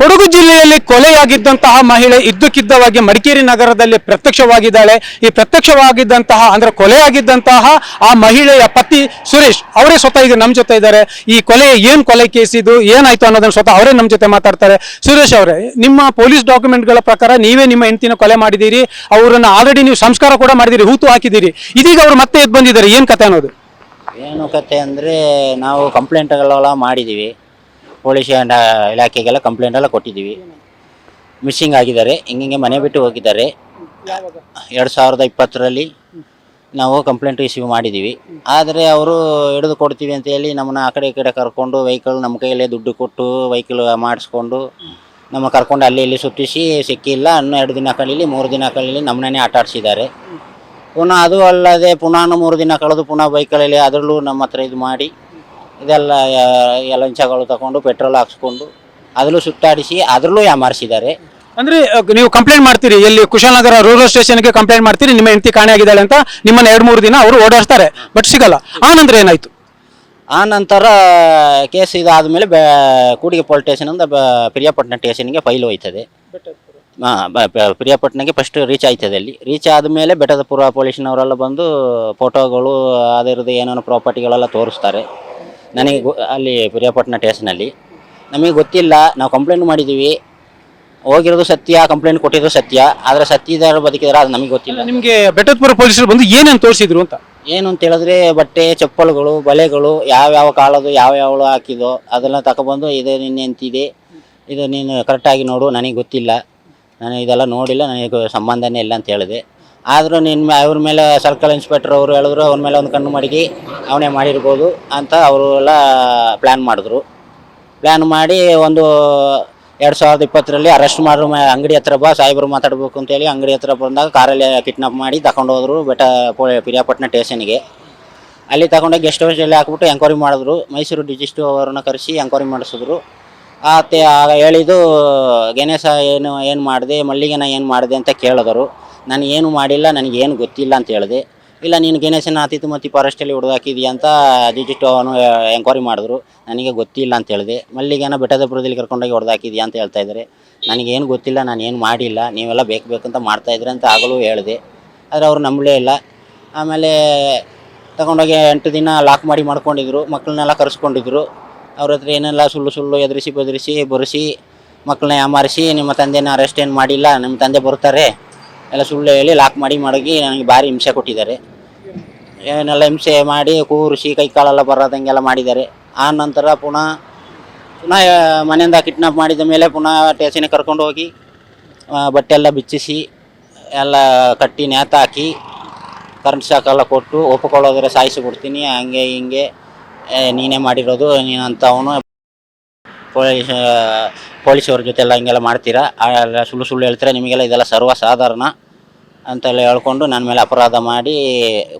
ಕೊಡಗು ಜಿಲ್ಲೆಯಲ್ಲಿ ಕೊಲೆಯಾಗಿದ್ದಂತಹ ಮಹಿಳೆ ಇದ್ದಕ್ಕಿದ್ದವಾಗಿ ಮಡಿಕೇರಿ ನಗರದಲ್ಲಿ ಪ್ರತ್ಯಕ್ಷವಾಗಿದ್ದಾಳೆ. ಈ ಪ್ರತ್ಯಕ್ಷವಾಗಿದ್ದಂತಹ, ಅಂದ್ರೆ ಕೊಲೆಯಾಗಿದ್ದಂತಹ ಆ ಮಹಿಳೆಯ ಪತಿ ಸುರೇಶ್, ಅವರೇ ಸ್ವತಃ ಈಗ ನಮ್ಮ ಜೊತೆ ಇದ್ದಾರೆ. ಈ ಕೊಲೆ ಏನ್ ಕೊಲೆ ಕೇಸ್ ಇದು, ಏನಾಯ್ತು ಅನ್ನೋದನ್ನ ಸ್ವತಃ ಅವರೇ ನಮ್ಮ ಜೊತೆ ಮಾತಾಡ್ತಾರೆ. ಸುರೇಶ್ ಅವರೇ, ನಿಮ್ಮ ಪೊಲೀಸ್ ಡಾಕ್ಯುಮೆಂಟ್ಗಳ ಪ್ರಕಾರ ನೀವೇ ನಿಮ್ಮ ಹೆಂಡತಿನ ಕೊಲೆ ಮಾಡಿದ್ದೀರಿ. ಅವರನ್ನ ಆಲ್ರೆಡಿ ನೀವು ಸಂಸ್ಕಾರ ಕೂಡ ಮಾಡಿದಿರಿ ಹೂತು ಹಾಕಿದ್ದೀರಿ. ಇದೀಗ ಅವ್ರು ಮತ್ತೆ ಎದ್ದು ಬಂದಿದ್ದಾರೆ, ಏನ್ ಕತೆ ಅನ್ನೋದು? ಏನು ಕತೆ ಅಂದರೆ ನಾವು ಕಂಪ್ಲೇಂಟ್ಗಳೆಲ್ಲ ಮಾಡಿದ್ದೀವಿ. ಪೊಲೀಸ್ ಅಂಡ್ ಇಲಾಖೆಗೆಲ್ಲ ಕಂಪ್ಲೇಂಟ್ ಎಲ್ಲ ಕೊಟ್ಟಿದ್ದೀವಿ. ಮಿಸ್ಸಿಂಗ್ ಆಗಿದ್ದಾರೆ. ಹಿಂಗೆ ಮನೆ ಬಿಟ್ಟು ಹೋಗಿದ್ದಾರೆ. ಎರಡು ಸಾವಿರದ ಇಪ್ಪತ್ತರಲ್ಲಿ ನಾವು ಕಂಪ್ಲೇಂಟ್ ರಿಸೀವ್ ಮಾಡಿದ್ದೀವಿ. ಆದರೆ ಅವರು ಹಿಡಿದು ಕೊಡ್ತೀವಿ ಅಂತ ಹೇಳಿ ನಮ್ಮನ್ನ ಆ ಕಡೆ ಈ ಕಡೆ ಕರ್ಕೊಂಡು ವೆಹಿಕಲ್ ನಮ್ಮ ಕೈಯಲ್ಲೇ ದುಡ್ಡು ಕೊಟ್ಟು ವೆಹಿಕಲ್ ಮಾಡಿಸ್ಕೊಂಡು ನಮ್ಮ ಕರ್ಕೊಂಡು ಅಲ್ಲಿ ಇಲ್ಲಿ ಸುತ್ತಿಸಿ ಸಿಕ್ಕಿಲ್ಲ. ಇನ್ನೂ ಎರಡು ದಿನ ಕಳೀಲಿ, ಮೂರು ದಿನ ಕಳೀಲಿ ನಮ್ಮನ್ನೇ ಆಟ ಆಡಿಸಿದ್ದಾರೆ. ಪುನಃ ಅದು ಅಲ್ಲದೆ ಪುನಃ ಮೂರು ದಿನ ಕಳೆದು ಪುನಃ ಬೈಕಲ್ಲಿ ಅದರಲ್ಲೂ ನಮ್ಮ ಹತ್ರ ಇದು ಮಾಡಿ ಇದೆಲ್ಲ ಎಲಂಚಗಳು ಲಂಚಗಳು ತಗೊಂಡು ಪೆಟ್ರೋಲ್ ಹಾಕ್ಸ್ಕೊಂಡು ಅದರಲ್ಲೂ ಸುತ್ತಾಡಿಸಿ ಅದರಲ್ಲೂ ಯಾಮಾರಿಸಿದ್ದಾರೆ. ಅಂದ್ರೆ ನೀವು ಕಂಪ್ಲೇಂಟ್ ಮಾಡ್ತೀರಿ ಎಲ್ಲಿ ಕುಶಾಲನಗರ ರೂರಲ್ ಸ್ಟೇಷನ್ಗೆ ಕಂಪ್ಲೇಂಟ್ ಮಾಡ್ತೀರಿ ನಿಮ್ಮ ಹೆಂಡತಿ ಕಾಣೆ ಆಗಿದ್ದಾಳೆ ಅಂತ ನಿಮ್ಮನ್ನ ಎರಡು ಮೂರು ದಿನ ಅವರು ಓಡಾಡ್ತಾರೆ ಬಟ್ ಸಿಗಲ್ಲ. ಆ ನಂತರ ಏನಾಯ್ತು? ಆ ನಂತರ ಕೇಸ್ ಇದಾದ್ಮೇಲೆ ಬೆ ಕೂಡಿಗೆ ಪೊಲೀಸ್ ಸ್ಟೇಷನಿಂದ ಬ ಪ್ರಿಯಾಪಟ್ಟಣ ಸ್ಟೇಷನ್ಗೆ ಫೈಲ್ ಹೋಯ್ತದೆ. ಹಾಂ ಪ್ರಿಯಾಪಟ್ಟಣಕ್ಕೆ ಫಸ್ಟ್ ರೀಚ್ ಆಯ್ತದೆ ಅಲ್ಲಿ. ರೀಚ್ ಆದಮೇಲೆ ಬೆಟ್ಟದಪುರ ಪೊಲೀಸ್ನವರೆಲ್ಲ ಬಂದು ಫೋಟೋಗಳು ಅದರದ್ದು ಏನೇನೋ ಪ್ರಾಪರ್ಟಿಗಳೆಲ್ಲ ತೋರಿಸ್ತಾರೆ. ನನಗೆ ಗೊ- ಅಲ್ಲಿ ಪಿರಿಯಾಪಟ್ಟಣ ಸ್ಟೇಷನಲ್ಲಿ ನಮಗೆ ಗೊತ್ತಿಲ್ಲ ನಾವು ಕಂಪ್ಲೇಂಟ್ ಮಾಡಿದ್ದೀವಿ ಹೋಗಿರೋದು ಸತ್ಯ ಕಂಪ್ಲೇಂಟ್ ಕೊಟ್ಟಿರೋದು ಸತ್ಯ. ಆದರೆ ಸತ್ಯದಾರ ಬದುಕಿದಾರೆ ಅದು ನಮಗೆ ಗೊತ್ತಿಲ್ಲ. ನಿಮಗೆ ಬೆಟ್ಟದಪುರ ಪೊಲೀಸರು ಬಂದು ಏನೇನು ತೋರಿಸಿದ್ರು ಅಂತ? ಏನು ಅಂತ ಹೇಳಿದ್ರೆ ಬಟ್ಟೆ ಚಪ್ಪಲುಗಳು ಬಲೆಗಳು ಯಾವ್ಯಾವ ಕಾಲದು ಯಾವ್ಯಾವಳು ಹಾಕಿದೋ ಅದೆಲ್ಲ ತಗೊಬಂದು ಇದು ನಿನ್ನೆ ಅಂತಿದೆ. ಇದು ನೀನು ಕರೆಕ್ಟಾಗಿ ನೋಡು ನನಗೆ ಗೊತ್ತಿಲ್ಲ. ನಾನು ಇದೆಲ್ಲ ನೋಡಿಲ್ಲ ನನಗೆ ಸಂಬಂಧನೇ ಇಲ್ಲ ಅಂತ ಹೇಳಿದೆ. ಆದರೂ ನಿನ್ನ ಅವ್ರ ಮೇಲೆ ಸರ್ಕಲ್ ಇನ್ಸ್ಪೆಕ್ಟರ್ ಅವರು ಹೇಳಿದ್ರು, ಅವ್ರ ಮೇಲೆ ಒಂದು ಕಣ್ಣು ಮಡಗಿ ಅವನೇ ಮಾಡಿರ್ಬೋದು ಅಂತ ಅವರು ಎಲ್ಲ ಪ್ಲ್ಯಾನ್ ಮಾಡಿದ್ರು. ಪ್ಲ್ಯಾನ್ ಮಾಡಿ ಒಂದು ಎರಡು ಸಾವಿರದ ಇಪ್ಪತ್ತರಲ್ಲಿ ಅರೆಸ್ಟ್ ಮಾಡೋ ಅಂಗಡಿ ಹತ್ರ ಬಾ, ಸಾಹೇಬರು ಮಾತಾಡಬೇಕು ಅಂತೇಳಿ ಅಂಗಡಿ ಹತ್ರ ಬಂದಾಗ ಕಾರಲ್ಲಿ ಕಿಡ್ನಾಪ್ ಮಾಡಿ ತಗೊಂಡು ಹೋದರು ಬೆಟ್ಟ ಪಿರಿಯಾಪಟ್ಟಣ ಸ್ಟೇಷನ್ಗೆ ಅಲ್ಲಿ ತಗೊಂಡೋಗಿ ಗೆಸ್ಟ್ ಹೌಸಲ್ಲಿ ಹಾಕ್ಬಿಟ್ಟು ಎಂಕ್ವೈರಿ ಮಾಡಿದ್ರು. ಮೈಸೂರು ಡಿಜಿಸ್ಟು ಅವರನ್ನು ಕರೆಸಿ ಎಂಕ್ವೈರಿ ಮಾಡಿಸಿದ್ರು. ಆತ ಆಗ ಹೇಳಿದ್ದು ಗಣೇಶ ಏನು ಏನು ಮಾಡಿದೆ, ಮಲ್ಲಿಗೆನ ಏನು ಮಾಡಿದೆ ಅಂತ ಕೇಳಿದರು. ನಾನು ಏನು ಮಾಡಿಲ್ಲ, ನನಗೆ ಏನು ಗೊತ್ತಿಲ್ಲ ಅಂತ ಹೇಳಿದೆ. ಇಲ್ಲ, ನೀನು ಗಣೇಶನ ಅತಿಥಿ ಮತ್ತು ಫಾರೆಸ್ಟಲ್ಲಿ ಹೊಡೆದು ಹಾಕಿದೀಯ ಅಂತ ಡಿಜಿಟು ಅವನು ಎಂಕ್ವೈರಿ ಮಾಡಿದ್ರು. ನನಗೆ ಗೊತ್ತಿಲ್ಲ ಅಂತ ಹೇಳಿದೆ. ಮಲ್ಲಿಗೆನ ಬೆಟ್ಟದಪುರದಲ್ಲಿ ಕರ್ಕೊಂಡೋಗಿ ಹೊಡೆದು ಹಾಕಿದ್ಯಾ ಅಂತ ಹೇಳ್ತಾ ಇದ್ದಾರೆ. ನನಗೇನು ಗೊತ್ತಿಲ್ಲ, ನಾನು ಏನು ಮಾಡಿಲ್ಲ, ನೀವೆಲ್ಲ ಬೇಕು ಬೇಕಂತ ಮಾಡ್ತಾಯಿದ್ರೆ ಅಂತ ಆಗಲೂ ಹೇಳಿದೆ. ಆದರೆ ಅವರು ನಂಬಲೇ ಇಲ್ಲ. ಆಮೇಲೆ ತಗೊಂಡೋಗಿ ಎಂಟು ದಿನ ಲಾಕ್ ಮಾಡಿ ಮಾಡ್ಕೊಂಡಿದ್ರು, ಮಕ್ಕಳನ್ನೆಲ್ಲ ಕರೆಸ್ಕೊಂಡಿದ್ರು. ಅವ್ರ ಹತ್ರ ಏನೆಲ್ಲ ಸುಳ್ಳು ಸುಳ್ಳು ಎದುರಿಸಿ, ಬೆದರಿಸಿ, ಬರೆಸಿ, ಮಕ್ಕಳನ್ನ ಯಾಮಾರಿಸಿ, ನಿಮ್ಮ ತಂದೆನ ಅರೆಸ್ಟ್ ಏನು ಮಾಡಿಲ್ಲ, ನಿಮ್ಮ ತಂದೆ ಬರ್ತಾರೆ. ಎಲ್ಲ ಸುಳ್ಳು ಹೇಳಿ ಲಾಕ್ ಮಾಡಿ ಮಡಗಿ ನನಗೆ ಭಾರಿ ಹಿಂಸೆ ಕೊಟ್ಟಿದ್ದಾರೆ. ಏನೆಲ್ಲ ಹಿಂಸೆ ಮಾಡಿ ಕೂರಿಸಿ ಕೈ ಕಾಲೆಲ್ಲ ಬರೋದಂಗೆಲ್ಲ ಮಾಡಿದ್ದಾರೆ. ಆ ನಂತರ ಪುನಃ ಪುನಃ ಮನೆಯಿಂದ ಕಿಡ್ನಾಪ್ ಮಾಡಿದ ಮೇಲೆ ಪುನಃ ಸ್ಟೇಷನ್ಗೆ ಕರ್ಕೊಂಡು ಹೋಗಿ ಬಟ್ಟೆ ಎಲ್ಲ ಬಿಚ್ಚಿಸಿ, ಎಲ್ಲ ಕಟ್ಟಿ ನೇತಾಕಿ ಕರೆಂಟ್ ಶಾಕೆಲ್ಲ ಕೊಟ್ಟು ಒಪ್ಪಿಕೊಳ್ಳೋದ್ರೆ ಸಾಯಿಸಿ ಬಿಡ್ತೀನಿ ಹಂಗೆ ಹಿಂಗೆ ನೀನೇ ಮಾಡಿರೋದು ನೀನು ಅವನು ಪೊಲೀಸವ್ರ ಜೊತೆ ಎಲ್ಲ ಹಿಂಗೆಲ್ಲ ಮಾಡ್ತೀರಾ? ಎಲ್ಲ ಸುಳ್ಳು ಸುಳ್ಳು ಹೇಳ್ತೀರಾ? ನಿಮಗೆಲ್ಲ ಇದೆಲ್ಲ ಸರ್ವಸಾಧಾರಣ ಅಂತೆಲ್ಲ ಹೇಳ್ಕೊಂಡು ನನ್ನ ಮೇಲೆ ಅಪರಾಧ ಮಾಡಿ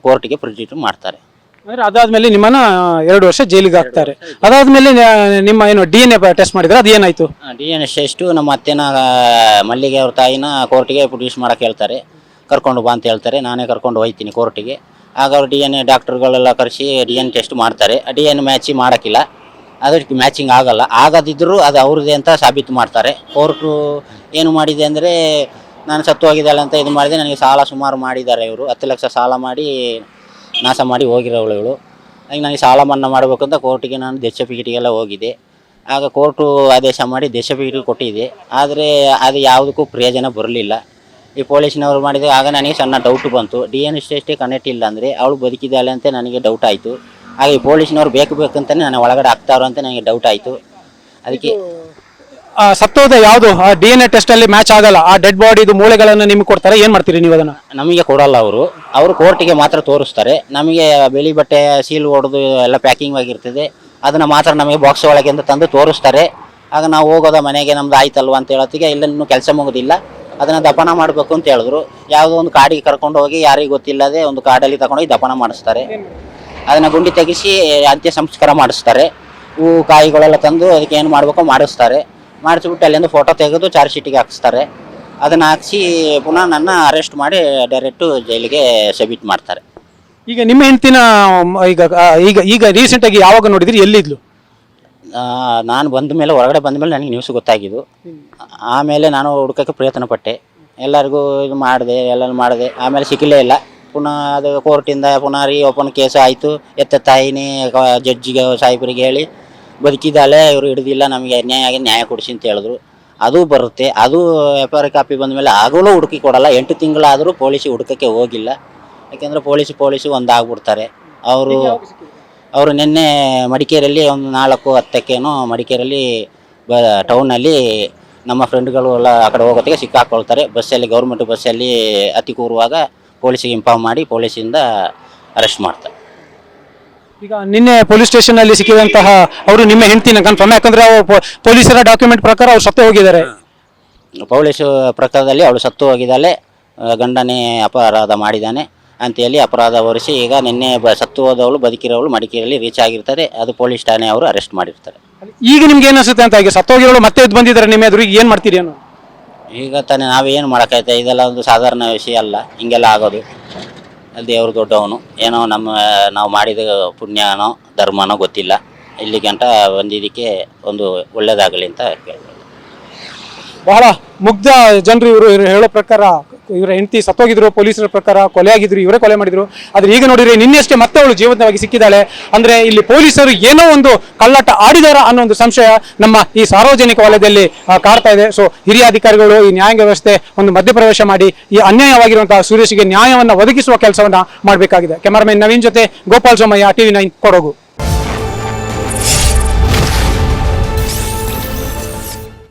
ಕೋರ್ಟಿಗೆ ಪ್ರೆಸಿಟ್ ಮಾಡ್ತಾರೆ. ಅಂದ್ರೆ ಅದಾದ್ಮೇಲೆ ನಿಮ್ಮನ್ನ ಎರಡು ವರ್ಷ ಜೈಲಿಗೆ ಹಾಕ್ತಾರೆ. ಅದಾದ್ಮೇಲೆ ನ- ನಿಮ್ಮ ಏನು ಡಿ ಎನ್ ಎ ಟೆಸ್ಟ್ ಮಾಡಿದ್ರೆ? ಅದು ಏನಾಯ್ತು ಡಿ ಎನ್ ಎಸ್ ಟೆಸ್ಟು ನಮ್ಮ ಅತ್ತೆನ ಆ, ಮಲ್ಲಿಗೆ ಅವ್ರ ತಾಯಿನ ಕೋರ್ಟಿಗೆ ಪ್ರೊಡ್ಯೂಸ್ ಮಾಡೋಕೆ ಹೇಳ್ತಾರೆ. ಕರ್ಕೊಂಡು ಬಾ ಅಂತ ಹೇಳ್ತಾರೆ. ನಾನೇ ಕರ್ಕೊಂಡು ಹೋಗ್ತೀನಿ ಕೋರ್ಟಿಗೆ. ಆಗ ಅವ್ರು ಡಿ ಎನ್ ಎ ಡಾಕ್ಟರ್ಗಳೆಲ್ಲ ಕರೆಸಿ ಡಿ ಎನ್ ಟೆಸ್ಟ್ ಮಾಡ್ತಾರೆ. ಡಿ ಎನ್ ಮ್ಯಾಚಿ ಮಾಡೋಕ್ಕಿಲ್ಲ. ಅದಕ್ಕೆ ಮ್ಯಾಚಿಂಗ್ ಆಗಲ್ಲ. ಆಗದಿದ್ದರೂ ಅದು ಅವ್ರದ್ದೇ ಅಂತ ಸಾಬೀತು ಮಾಡ್ತಾರೆ. ಕೋರ್ಟು ಏನು ಮಾಡಿದೆ ಅಂದರೆ, ನಾನು ಸತ್ತು ಹೋಗಿದ್ದಾಳೆ ಅಂತ ಇದು ಮಾಡಿದೆ ನನಗೆ ಸಾಲ ಸುಮಾರು ಮಾಡಿದ್ದಾರೆ ಇವರು. ಹತ್ತು ಲಕ್ಷ ಸಾಲ ಮಾಡಿ ನಾಶ ಮಾಡಿ ಹೋಗಿರೋಳು ಇವಳು. ಹಾಗೆ ನನಗೆ ಸಾಲ ಮನ್ನಾ ಮಾಡಬೇಕು ಅಂತ ಕೋರ್ಟಿಗೆ ನಾನು ದೆಚ್ಚಪಿಗಿಟಿಗೆಲ್ಲ ಹೋಗಿದೆ ಆಗ ಕೋರ್ಟು ಆದೇಶ ಮಾಡಿ ದೇಶಪೀಠ ಕೊಟ್ಟಿದೆ ಆದರೆ ಅದು ಯಾವುದಕ್ಕೂ ಪ್ರಯೋಜನ ಬರಲಿಲ್ಲ. ಈ ಪೊಲೀಸ್ನವ್ರು ಮಾಡಿದ ಆಗ ನನಗೆ ಸಣ್ಣ ಡೌಟ್ ಬಂತು. ಡಿ ಎನ್ ಎಷ್ಟೇ ಕನೆಕ್ಟ್ ಇಲ್ಲ ಅಂದರೆ ಅವಳು ಬದುಕಿದ್ದಾಳೆ ಅಂತ ನನಗೆ ಡೌಟ್ ಆಯಿತು. ಈ ಪೊಲೀಸ್ನವ್ರು ಬೇಕು ಅಂತಾನೆ ನಾನು ಒಳಗಡೆ ಹಾಕ್ತಾರೋ ಅಂತ ನನಗೆ ಡೌಟ್ ಆಯಿತು. ಅದಕ್ಕೆ ಆ, ಸತ್ತೋದ ಯಾವುದು? ಆ ಡಿ ಎನ್ ಎ ಟೆಸ್ಟ್ ಅಲ್ಲಿ ಮ್ಯಾಚ್ ಆಗಲ್ಲ. ಆ ಡೆಡ್ ಬಾಡಿದು ಮೂಳೆಗಳನ್ನು ನಿಮ್ಗೆ ಕೊಡ್ತಾರೆ. ಏನ್ ಮಾಡ್ತೀರಿ ನೀವು ಅದನ್ನ? ನಮಗೆ ಕೊಡಲ್ಲ ಅವರು. ಅವರು ಕೋರ್ಟಿಗೆ ಮಾತ್ರ ತೋರಿಸ್ತಾರೆ. ನಮಗೆ ಬಿಳಿ ಬಟ್ಟೆ ಸೀಲ್ ಹೊಡೆದು ಎಲ್ಲ ಪ್ಯಾಕಿಂಗ್ ಆಗಿರ್ತದೆ. ಅದನ್ನು ಮಾತ್ರ ನಮಗೆ ಬಾಕ್ಸ್ ಒಳಗೆ ಅಂತ ತಂದು ತೋರಿಸ್ತಾರೆ. ಆಗ ನಾವು ಹೋಗೋದ ಮನೆಗೆ ನಮ್ದು ಆಯ್ತಲ್ವ ಅಂತ ಹೇಳೋತ್ತಿಗೆ ಇಲ್ಲ ಇನ್ನೂ ಕೆಲಸ ಮುಗೋದಿಲ್ಲ. ಅದನ್ನು ದಪನ ಮಾಡಬೇಕು ಅಂತ ಹೇಳಿದ್ರು. ಯಾವುದೋ ಒಂದು ಕಾಡಿಗೆ ಕರ್ಕೊಂಡು ಹೋಗಿ ಯಾರಿಗೂ ಗೊತ್ತಿಲ್ಲದೆ ಒಂದು ಕಾಡಲ್ಲಿ ತಗೊಂಡೋಗಿ ದಪನ ಮಾಡಿಸ್ತಾರೆ. ಅದನ್ನು ಗುಂಡಿ ತೆಗಿಸಿ ಅಂತ್ಯ ಸಂಸ್ಕಾರ ಮಾಡಿಸ್ತಾರೆ. ಹೂವು ಕಾಯಿಗಳೆಲ್ಲ ತಂದು ಅದಕ್ಕೆ ಏನು ಮಾಡಬೇಕೋ ಮಾಡಿಸ್ತಾರೆ. ಮಾಡಿಸ್ಬಿಟ್ಟು ಅಲ್ಲಿಂದ ಫೋಟೋ ತೆಗೆದು ಚಾರ್ಜ್ ಶೀಟಿಗೆ ಹಾಕಿಸ್ತಾರೆ. ಅದನ್ನು ಹಾಕಿಸಿ ಪುನಃ ನನ್ನ ಅರೆಸ್ಟ್ ಮಾಡಿ ಡೈರೆಕ್ಟು ಜೈಲಿಗೆ ಸಬ್ಮಿಟ್ ಮಾಡ್ತಾರೆ. ಈಗ ನಿಮ್ಮ ಹೆಂಡತಿನ ಈಗ ಈಗ ಈಗ ರೀಸೆಂಟ್ ಆಗಿ ಯಾವಾಗ ನೋಡಿದ್ರಿ ಎಲ್ಲಿದ್ಲು? ನಾನು ಬಂದ ಮೇಲೆ ಹೊರಗಡೆ ಬಂದ ಮೇಲೆ ನನಗೆ ನ್ಯೂಸ್ ಗೊತ್ತಾಗಿದ್ದು. ಆಮೇಲೆ ನಾನು ಹುಡುಕಕ್ಕೆ ಪ್ರಯತ್ನ ಪಟ್ಟೆ. ಎಲ್ಲರಿಗೂ ಇದು ಮಾಡಿದೆ ಎಲ್ಲ ಮಾಡಿದೆ. ಆಮೇಲೆ ಸಿಕ್ಕಲೇ ಇಲ್ಲ. ಪುನಃ ಅದು ಕೋರ್ಟಿಂದ ಪುನಃ ರೀ ಓಪನ್ ಕೇಸ್ ಆಯಿತು. ಎತ್ತ ತಾಯಿನಿ ಜಡ್ಜಿಗೆ ಸಾಹೇಬರಿಗೆ ಹೇಳಿ ಬದುಕಿದ್ದಾಳೆ ಇವರು ಹಿಡಿದಿಲ್ಲ ನಮಗೆ ಅನ್ಯಾಯ ಆಗಿ ನ್ಯಾಯ ಕೊಡಿಸಿ ಅಂತ ಹೇಳಿದ್ರು. ಅದು ಬರುತ್ತೆ. ಅದು ಎಫ್ ಆರ್ ಕಾಪಿ ಬಂದ ಮೇಲೆ ಆಗಲೂ ಹುಡುಕಿ ಕೊಡಲ್ಲ. ಎಂಟು ತಿಂಗಳಾದರೂ ಪೊಲೀಸ್ ಹುಡುಕಕ್ಕೆ ಹೋಗಿಲ್ಲ. ಯಾಕೆಂದರೆ ಪೊಲೀಸ್ ಪೊಲೀಸ್ ಒಂದಾಗ್ಬಿಡ್ತಾರೆ. ಅವರು ಅವರು ನಿನ್ನೆ ಮಡಿಕೇರಿಯಲ್ಲಿ ಒಂದು ನಾಲ್ಕು ಹತ್ತಕ್ಕೇನೋ ಮಡಿಕೇರಿಯಲ್ಲಿ ಬ ಟೌನಲ್ಲಿ ನಮ್ಮ ಫ್ರೆಂಡ್ಗಳು ಎಲ್ಲ ಆ ಕಡೆ ಹೋಗೋತ್ತಿಗೆ ಸಿಕ್ಕಾಕೊಳ್ತಾರೆ. ಬಸ್ಸಲ್ಲಿ ಗೌರ್ಮೆಂಟ್ ಬಸ್ಸಲ್ಲಿ ಅತಿ ಕೂರುವಾಗ ಪೊಲೀಸಿಗೆ ಇನ್ಫಾರ್ಮ್ ಮಾಡಿ ಪೊಲೀಸಿಂದ ಅರೆಸ್ಟ್ ಮಾಡ್ತಾರೆ. ಈಗ ನಿನ್ನೆ ಪೊಲೀಸ್ ಸ್ಟೇಷನ್ ಅಲ್ಲಿ ಸಿಕ್ಕಿದಂತಹ ಅವರು ನಿಮ್ಮ ಹೆಂಡತಿನ ಕನ್ಫರ್ಮ್ ಯಾಕಂದ್ರೆ ಪೊಲೀಸರ ಡಾಕ್ಯುಮೆಂಟ್ ಪ್ರಕಾರ ಅವ್ರು ಸತ್ತು ಹೋಗಿದ್ದಾರೆ. ಪೊಲೀಸ್ ಪ್ರಕಾರದಲ್ಲಿ ಅವಳು ಸತ್ತು ಹೋಗಿದ್ದಾಳೆ ಗಂಡನೇ ಅಪರಾಧ ಮಾಡಿದ್ದಾನೆ ಅಂತೇಳಿ ಅಪರಾಧ ಹೊರಿಸಿ ಈಗ ನಿನ್ನೆ ಬ ಸತ್ತು ಹೋದವಳು ಬದುಕಿರೋಳು ಮಡಿಕೇರಿಯಲ್ಲಿ ರೀಚ್ ಆಗಿರ್ತಾರೆ ಅದು ಪೊಲೀಸ್ ಠಾಣೆ ಅವರು ಅರೆಸ್ಟ್ ಮಾಡಿರ್ತಾರೆ. ಈಗ ನಿಮ್ಗೆ ಏನು ಅನ್ಸುತ್ತೆ ಅಂತ ಈಗ ಸತ್ತೋಗಿರೋಳು ಮತ್ತೆ ಎದ್ದು ಬಂದಿದ್ದಾರೆ ನಿಮ್ಮ ಎದುರು ಈಗ ಏನು ಮಾಡ್ತೀರಿ ಅನ್ನೋ ಈಗ ತಾನೇ ನಾವೇನು ಮಾಡೋಕ್ಕೈತೆ ಇದೆಲ್ಲ ಒಂದು ಸಾಧಾರಣ ವಿಷಯ ಅಲ್ಲ. ಹಿಂಗೆಲ್ಲ ಆಗೋದು. ಅಲ್ಲಿ ದೇವ್ರು ದೊಡ್ಡವನು. ಏನೋ ನಮ್ಮ, ನಾವು ಮಾಡಿದ ಪುಣ್ಯನೋ, ಧರ್ಮನೋ ಗೊತ್ತಿಲ್ಲ. ಇಲ್ಲಿ ಗಂಟ ಬಂದಿದ್ದಕ್ಕೆ ಒಂದು ಒಳ್ಳೇದಾಗಲಿ ಅಂತ ಕೇಳ್ಬೋದು ಬಹಳ ಮುಗ್ಧ ಜನರು ಇವ್ರು ಹೇಳೋ ಪ್ರಕಾರ ಇವರ ಹೆಂಡತಿ ಸತ್ತೋಗಿದ್ರು, ಪೊಲೀಸರ ಪ್ರಕಾರ ಕೊಲೆ ಆಗಿದ್ರು, ಇವರೇ ಕೊಲೆ ಮಾಡಿದ್ರು. ಆದ್ರೆ ಈಗ ನೋಡಿದ್ರೆ ನಿನ್ನೆಷ್ಟೇ ಮತ್ತೆ ಅವಳು ಜೀವಂತವಾಗಿ ಸಿಕ್ಕಿದ್ದಾಳೆ. ಅಂದ್ರೆ ಇಲ್ಲಿ ಪೊಲೀಸರು ಏನೋ ಒಂದು ಕಳ್ಳಾಟ ಆಡಿದಾರ ಅನ್ನೋ ಒಂದು ಸಂಶಯ ನಮ್ಮ ಈ ಸಾರ್ವಜನಿಕ ವಲಯದಲ್ಲಿ ಕಾಡ್ತಾ ಇದೆ. ಸೊ ಹಿರಿಯ ಅಧಿಕಾರಿಗಳು ಈ ನ್ಯಾಯಾಂಗ ವ್ಯವಸ್ಥೆ ಒಂದು ಮಧ್ಯಪ್ರವೇಶ ಮಾಡಿ, ಈ ಅನ್ಯಾಯವಾಗಿರುವಂತಹ ಸುರೇಶ್ಗೆ ನ್ಯಾಯವನ್ನು ಒದಗಿಸುವ ಕೆಲಸವನ್ನ ಮಾಡಬೇಕಾಗಿದೆ. ಕ್ಯಾಮರಾಮನ್ ನವೀನ್ ಜೊತೆ ಗೋಪಾಲ್ ಸೋಮಯ್ಯ, ಟಿವಿ ನೈನ್ ಕೊಡಗು.